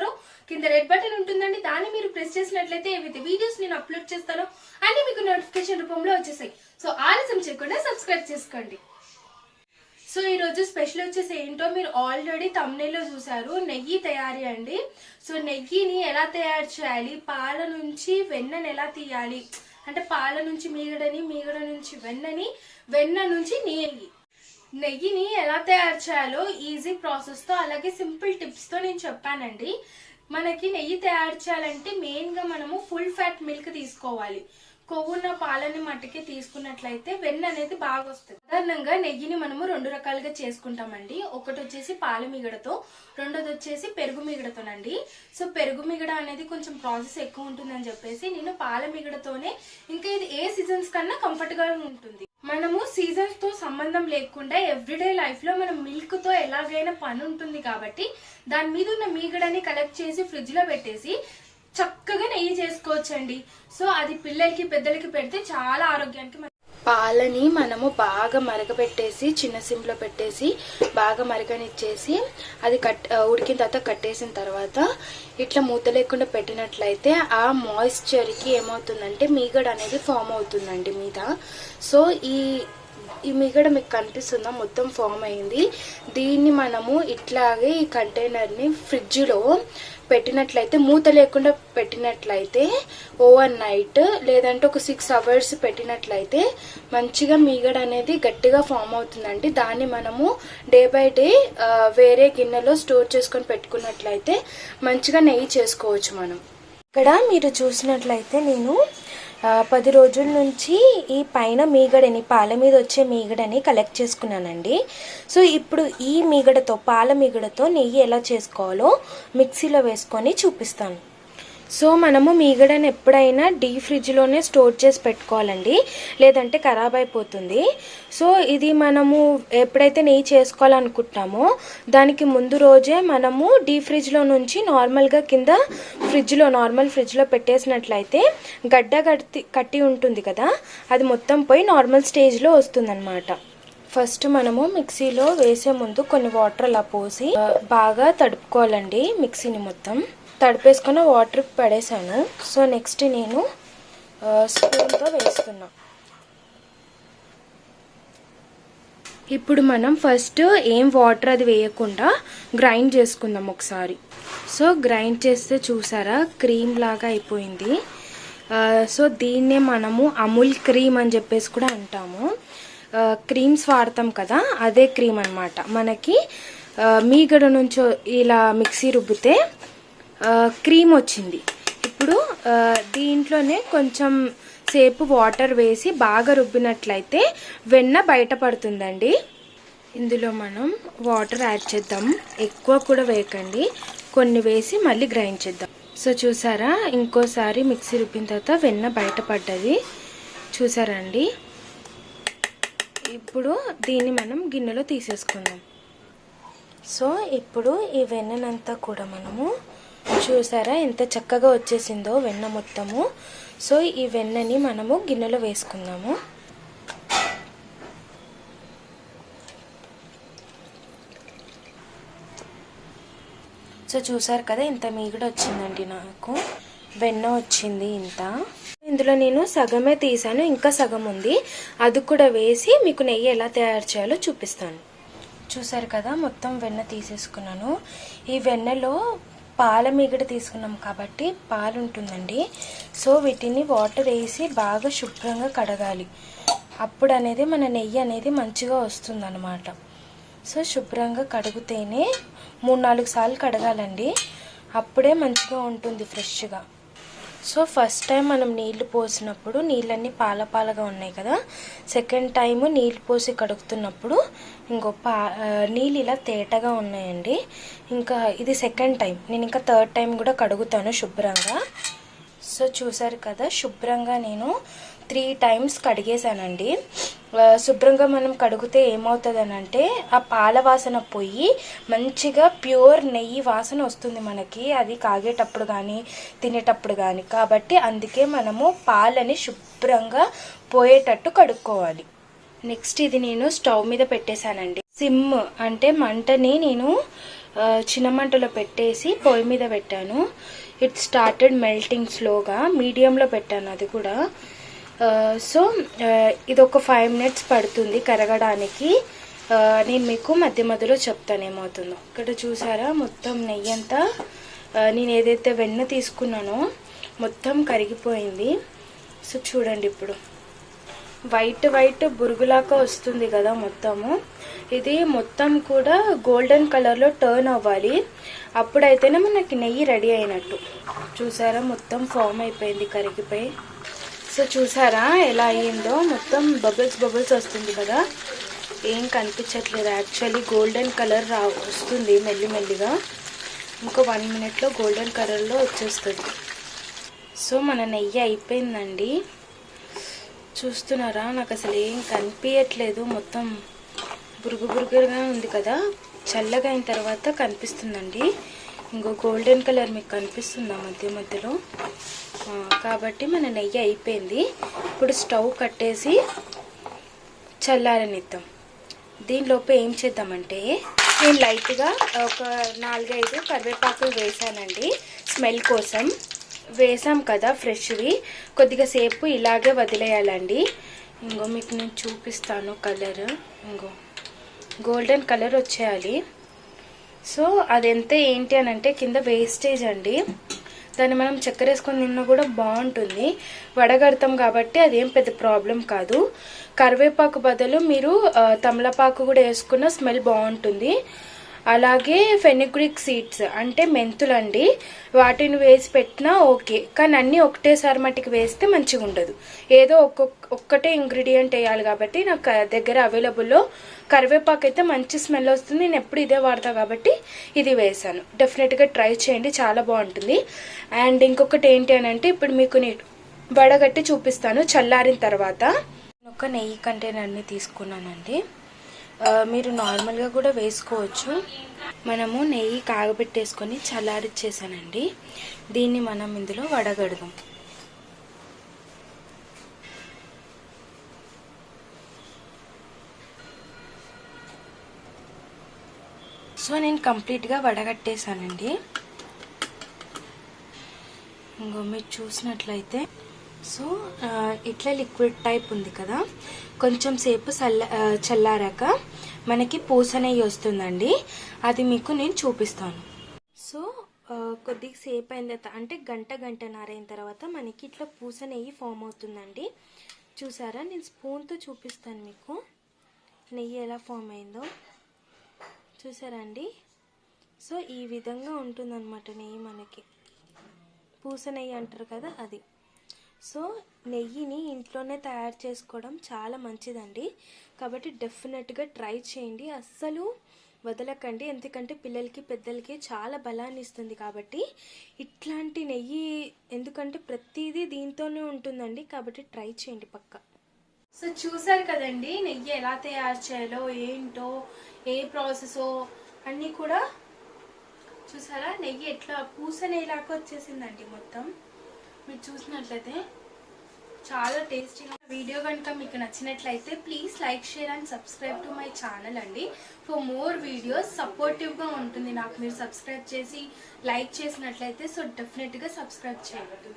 చూస్తున్నారో కింద red button ఉంటుందండి దాన్ని మీరు ప్రెస్ చేసినట్లయితే ఏవైతే వీడియోస్ నేను అప్లోడ్ చేస్తానో అన్ని మీకు నోటిఫికేషన్ రూపంలో వచ్చేసాయి. సో ఆలస్యం చేయకుండా సబ్స్క్రైబ్ చేసుకోండి. సో ఈ రోజు స్పెషల్ వచ్చేసి ఏంటో మీరు ఆల్రెడీ తమ్నేలో చూసారు నెయ్యి తయారీ అండి. సో నెయ్యిని ఎలా తయారు చేయాలి? పాల నుంచి వెన్నని ఎలా తీయాలి? అంటే పాల నుంచి మీగడని మీగడ నుంచి వెన్నని వెన్న నుంచి నెయ్యి. నెయ్యిని ఎలా తయారు చేయాలో ఈజీ ప్రాసెస్తో అలాగే సింపుల్ టిప్స్తో నేను చెప్పానండి. మనకి నెయ్యి తయారు చేయాలంటే మెయిన్గా మనము ఫుల్ ఫ్యాట్ మిల్క్ తీసుకోవాలి. కొవ్వున్న పాలని మట్టికి తీసుకున్నట్లయితే వెన్న అనేది బాగా వస్తుంది. సాధారణంగా నెయ్యిని మనము రెండు రకాలుగా చేసుకుంటామండి. ఒకటి వచ్చేసి పాల మీగడతో రెండోది వచ్చేసి పెరుగు మీగడతోనండి. సో పెరుగు మీగడ అనేది కొంచెం ప్రాసెస్ ఎక్కువ ఉంటుందని చెప్పేసి నేను పాల మీగడతోనే ఇంకా ఇది ఏ సీజన్స్ కన్నా కంఫర్ట్గా ఉంటుంది. మనము సీజన్స్తో సంబంధం లేకుండా ఎవ్రీడే లైఫ్లో మనం మిల్క్తో ఎలాగైనా పని ఉంటుంది కాబట్టి దాని మీద ఉన్న మీగడని కలెక్ట్ చేసి ఫ్రిడ్జ్లో పెట్టేసి చక్కగా నెయ్యి చేసుకోవచ్చండి. సో అది పిల్లలకి పెద్దలకి పెడితే చాలా ఆరోగ్యానికి పాలని మనము బాగా మరగపెట్టేసి చిన్న సిమ్లో పెట్టేసి బాగా మరగనిచ్చేసి అది కట్ ఉడికిన తర్వాత కట్టేసిన తర్వాత ఇట్లా మూత లేకుండా పెట్టినట్లయితే ఆ మాయిశ్చర్కి ఏమవుతుందంటే మీగడ అనేది ఫామ్ అవుతుందండి మీద. సో ఈ ఈ మీగడ మీకు కనిపిస్తుందా? మొత్తం ఫామ్ అయింది. దీన్ని మనము ఇట్లాగే ఈ కంటైనర్ని ఫ్రిడ్జ్లో పెట్టినట్లయితే మూత లేకుండా పెట్టినట్లయితే ఓవర్ నైట్ లేదంటే ఒక సిక్స్ అవర్స్ పెట్టినట్లయితే మంచిగా మీగడ అనేది గట్టిగా ఫామ్ అవుతుందండి. దాన్ని మనము డే బై డే వేరే గిన్నెలో స్టోర్ చేసుకొని పెట్టుకున్నట్లయితే మంచిగా నెయ్యి చేసుకోవచ్చు మనం. ఇక్కడ మీరు చూసినట్లయితే నేను పది రోజుల నుంచి ఈ పైన మీగడని పాల మీద వచ్చే మీగడని కలెక్ట్ చేసుకున్నానండి. సో ఇప్పుడు ఈ మీగడతో పాల మీగడతో నెయ్యి ఎలా చేసుకోవాలో మిక్సీలో వేసుకొని చూపిస్తాను. సో మనము మీగడని ఎప్పుడైనా డీ ఫ్రిడ్జ్లోనే స్టోర్ చేసి పెట్టుకోవాలండి. లేదంటే ఖరాబ్ అయిపోతుంది. సో ఇది మనము ఎప్పుడైతే నెయ్యి చేసుకోవాలనుకుంటామో దానికి ముందు రోజే మనము డీ ఫ్రిడ్జ్లో నుంచి నార్మల్గా కింద ఫ్రిడ్జ్లో నార్మల్ ఫ్రిడ్జ్లో పెట్టేసినట్లయితే గడ్డ కట్టి కట్టి ఉంటుంది కదా అది మొత్తం పోయి నార్మల్ స్టేజ్లో వస్తుందన్నమాట. ఫస్ట్ మనము మిక్సీలో వేసే ముందు కొన్ని వాటర్ అలా పోసి బాగా తడుపుకోవాలండి మిక్సీని మొత్తం. తడిపేసుకున్న వాటర్ పడేసాను సో నెక్స్ట్ నేను స్పూన్తో వేస్తున్నా. ఇప్పుడు మనం ఫస్ట్ ఏం వాటర్ అది వేయకుండా గ్రైండ్ చేసుకుందాం ఒకసారి. సో గ్రైండ్ చేస్తే చూసారా క్రీమ్ లాగా అయిపోయింది. సో దీన్నే మనము అమూల్ క్రీమ్ అని చెప్పేసి కూడా అంటాము. క్రీమ్స్ వాడతాం కదా అదే క్రీమ్ అనమాట మనకి మీగడ నుంచి ఇలా మిక్సీ రుబ్బితే క్రీమ్ వచ్చింది. ఇప్పుడు దీంట్లోనే కొంచెం సేపు వాటర్ వేసి బాగా రుబ్బినట్లయితే వెన్న బయటపడుతుందండి ఇందులో మనం వాటర్ యాడ్ చేద్దాం. ఎక్కువ కూడా వేయకండి. కొన్ని వేసి మళ్ళీ గ్రైండ్ చేద్దాం. సో చూసారా? ఇంకోసారి మిక్సీ రుబ్బిన తర్వాత వెన్న బయటపడ్డది చూసారండి ఇప్పుడు దీన్ని మనం గిన్నెలో తీసేసుకుందాం. సో ఇప్పుడు ఈ వెన్ననంతా కూడా మనము చూసారా ఎంత చక్కగా వచ్చేసిందో వెన్న మొత్తము. సో ఈ వెన్నని మనము గిన్నెలో వేసుకుందాము. సో చూసారు కదా ఇంత మీగడ వచ్చిందండి నాకు. వెన్న వచ్చింది ఇంత. ఇందులో నేను సగమే తీసాను ఇంకా సగం ఉంది. అది కూడా వేసి మీకు నెయ్యి ఎలా తయారు చేయాలో చూపిస్తాను. చూసారు కదా మొత్తం వెన్న తీసేసుకున్నాను. ఈ వెన్నలో పాల మీగడ తీసుకున్నాం కాబట్టి పాలు ఉంటుందండి సో వీటిని వాటర్ వేసి బాగా శుభ్రంగా కడగాలి. అప్పుడు అనేది మన నెయ్యి అనేది మంచిగా వస్తుందన్నమాట. సో శుభ్రంగా కడిగితేనే మూడు నాలుగు సార్లు కడగాలండి. అప్పుడే మంచిగా ఉంటుంది ఫ్రెష్గా. సో ఫస్ట్ టైం మనం నీళ్ళు పోసినప్పుడు నీళ్ళన్నీ పాల పాలగా ఉన్నాయి కదా. సెకండ్ టైం నీళ్ళు పోసి కడుగుతున్నప్పుడు ఇంకో పా నీళ్ళు ఇలా తేటగా ఉన్నాయండి. ఇంకా ఇది సెకండ్ టైం నేను ఇంకా థర్డ్ టైం కూడా కడుగుతాను శుభ్రంగా. సో చూసారు కదా శుభ్రంగా నేను త్రీ టైమ్స్ కడిగేశానండి. శుభ్రంగా మనం కడిగితే ఏమవుతుందనంటే ఆ పాల వాసన పోయి మంచిగా ప్యూర్ నెయ్యి వాసన వస్తుంది మనకి. అది కాగేటప్పుడు కానీ తినేటప్పుడు కానీ కాబట్టి అందుకే మనము పాలని శుభ్రంగా పోయేటట్టు కడుక్కోవాలి. నెక్స్ట్ ఇది నేను స్టవ్ మీద పెట్టేశానండి. సిమ్ అంటే మంటని నేను చిన్న మంటలో పెట్టేసి పొయ్యి మీద పెట్టాను. ఇట్ స్టార్టెడ్ మెల్టింగ్ స్లోగా మీడియంలో పెట్టాను అది కూడా. సో ఇది ఒక ఫైవ్ మినిట్స్ పడుతుంది కరగడానికి. నేను మీకు మధ్య మధ్యలో చెప్తాను ఏమవుతుందో. ఇక్కడ చూసారా? మొత్తం నెయ్యి అంతా నేను ఏదైతే వెన్న తీసుకున్నానో మొత్తం కరిగిపోయింది. సో చూడండి ఇప్పుడు. వైట్ వైట్ బురుగులాగా వస్తుంది కదా మొత్తము. ఇది మొత్తం కూడా గోల్డెన్ కలర్లో టర్న్ అవ్వాలి. అప్పుడైతేనే మనకి నెయ్యి రెడీ అయినట్టు. చూసారా? మొత్తం ఫామ్ అయిపోయింది కరిగిపోయి. సో చూసారా ఎలా అయ్యిందో? మొత్తం బబుల్స్ బబుల్స్ వస్తుంది కదా. ఏం కనిపించట్లేదు. యాక్చువల్లీ గోల్డెన్ కలర్ రా వస్తుంది మెల్లిమెల్లిగా ఇంకో వన్ మినిట్లో గోల్డెన్ కలర్లో వచ్చేస్తుంది. సో మన నెయ్యి అయిపోయిందండి. చూస్తున్నారా? నాకు అసలు ఏం కనిపించట్లేదు మొత్తం బురుగు బురుగుగా ఉంది కదా. చల్లగా అయిన తర్వాత కనిపిస్తుందండి. ఇంకో గోల్డెన్ కలర్ మీకు కనిపిస్తుందా మధ్య మధ్యలో? కాబట్టి మన నెయ్యి అయిపోయింది. ఇప్పుడు స్టవ్ కట్టేసి చల్లారనిద్దాం. దీనిలోపు ఏం చేద్దామంటే నేను లైట్గా ఒక నాలుగైదు కరివేపాకులు వేసానండి స్మెల్ కోసం. వేసాం కదా ఫ్రెష్వి. కొద్దిగా సేపు ఇలాగే వదిలేయాలండి. ఇంకో మీకు నేను చూపిస్తాను కలర్. ఇంకో గోల్డెన్ కలర్ వచ్చేయాలి. సో అదెంత ఏంటి అని అంటే కింద వేస్టేజ్ అండి. దాన్ని మనం చక్కెర వేసుకొని తిన్నా కూడా బాగుంటుంది. వడగడతాం కాబట్టి అదేం పెద్ద ప్రాబ్లం కాదు. కరివేపాకు బదులు మీరు తమలపాకు కూడా వేసుకున్న స్మెల్ బాగుంటుంది. అలాగే ఫెనిగ్రిక్ సీడ్స్ అంటే మెంతులండి. వాటిని వేసి పెట్టినా ఓకే. కానీ అన్నీ ఒకటేసారి మటుకు వేస్తే మంచిగా ఉండదు. ఏదో ఒక్కొక్క ఒక్కటే ఇంగ్రీడియంట్ వేయాలి కాబట్టి నాకు దగ్గర అవైలబుల్లో కరివేపాకు అయితే మంచి స్మెల్ వస్తుంది. నేను ఎప్పుడు ఇదే వాడతా కాబట్టి ఇది వేసాను. డెఫినెట్గా ట్రై చేయండి. చాలా బాగుంటుంది. అండ్ ఇంకొకటి ఏంటి అని అంటే ఇప్పుడు మీకు నేను వడగట్టి చూపిస్తాను చల్లారిన తర్వాత. ఒక నెయ్యి కంటైనర్ని తీసుకున్నానండి. మీరు నార్మల్గా కూడా వేసుకోవచ్చు. మనము నెయ్యి కాగబెట్టేసుకొని చల్లారిచ్చేసానండి. దీన్ని మనం ఇందులో వడగడదాం. సో నేను కంప్లీట్గా వడగట్టేశానండి ఇంకో మీరు చూసినట్లయితే సో ఇట్లా లిక్విడ్ టైప్ ఉంది కదా. కొంచెం సేపు చల్ల చల్లారాక మనకి పూస నెయ్యి వస్తుందండి. అది మీకు నేను చూపిస్తాను. సో కొద్దిగా సేపు అయిన తర్వాత అంటే గంట గంటన్నర అయిన తర్వాత మనకి ఇట్లా పూస నెయ్యి ఫామ్ అవుతుందండి. చూసారా? నేను స్పూన్తో చూపిస్తాను మీకు. నెయ్యి ఎలా ఫామ్ అయిందో. చూసారా అండి సో ఈ విధంగా ఉంటుందన్నమాట నెయ్యి మనకి. పూస నెయ్యి అంటారు కదా అది. సో నెయ్యిని ఇంట్లోనే తయారు చేసుకోవడం చాలా మంచిదండి. కాబట్టి డెఫినెట్గా ట్రై చేయండి. అస్సలు వదలకండి. ఎందుకంటే పిల్లలకి పెద్దలకి చాలా బలాన్ని ఇస్తుంది కాబట్టి ఇట్లాంటి నెయ్యి ఎందుకంటే ప్రతిదీ దీంతోనే ఉంటుందండి. కాబట్టి ట్రై చేయండి పక్క. సో చూసారు కదండి నెయ్యి ఎలా తయారు చేయాలో ఏంటో ఏ ప్రాసెసో అన్నీ కూడా చూసారా? నెయ్యి ఎట్లా పూసనేలాగా వచ్చేసిందండి మొత్తం. మీరు చూసినట్లయితే చాలా టేస్టీగా వీడియో కనుక మీకు నచ్చినట్లయితే please like share and subscribe to my channel అండి. ఫర్ మోర్ వీడియోస్ సపోర్టివ్గా ఉంటుంది నాకు మీరు సబ్స్క్రైబ్ చేసి లైక్ చేసినట్లయితే సో డెఫినెట్గా సబ్స్క్రైబ్ చేయండి.